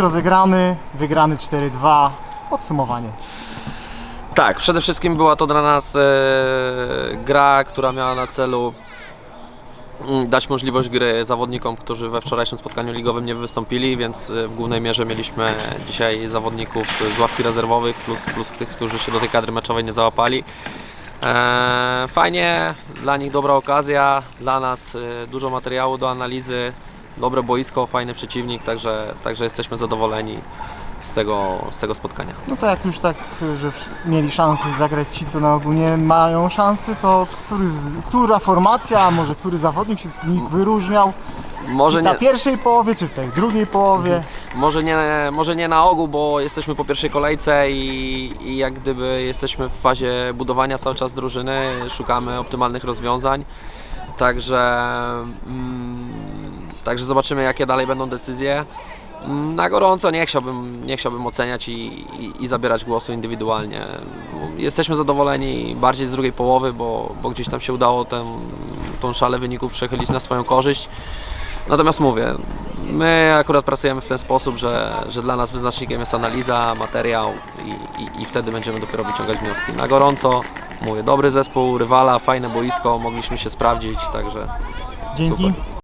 rozegrany, wygrany 4-2. Podsumowanie. Tak, przede wszystkim była to dla nas e, gra, która miała na celu mm, dać możliwość gry zawodnikom, którzy we wczorajszym spotkaniu ligowym nie wystąpili, więc e, w głównej mierze mieliśmy dzisiaj zawodników z ławki rezerwowych plus, plus tych, którzy się do tej kadry meczowej nie załapali. E, fajnie, dla nich dobra okazja, dla nas e, dużo materiału do analizy, dobre boisko, fajny przeciwnik, także, także jesteśmy zadowoleni z tego, z tego spotkania. No to jak już tak, że mieli szansę zagrać ci, co na ogół nie mają szansy, to który, z- która formacja, a może który zawodnik się z nich wyróżniał? Może tej nie, pierwszej połowie, czy w tej drugiej połowie? Może nie, może nie na ogół, bo jesteśmy po pierwszej kolejce i, i jak gdyby jesteśmy w fazie budowania cały czas drużyny, szukamy optymalnych rozwiązań. Także, mm, także zobaczymy, jakie dalej będą decyzje. Mm, Na gorąco nie chciałbym, nie chciałbym oceniać i, i, i zabierać głosu indywidualnie. Jesteśmy zadowoleni bardziej z drugiej połowy, bo, bo gdzieś tam się udało tę, tą szalę wyników przechylić na swoją korzyść. Natomiast mówię, my akurat pracujemy w ten sposób, że, że dla nas wyznacznikiem jest analiza, materiał i, i, i wtedy będziemy dopiero wyciągać wnioski. Na gorąco, mówię, dobry zespół, rywala, fajne boisko, mogliśmy się sprawdzić, także Dzięki. super.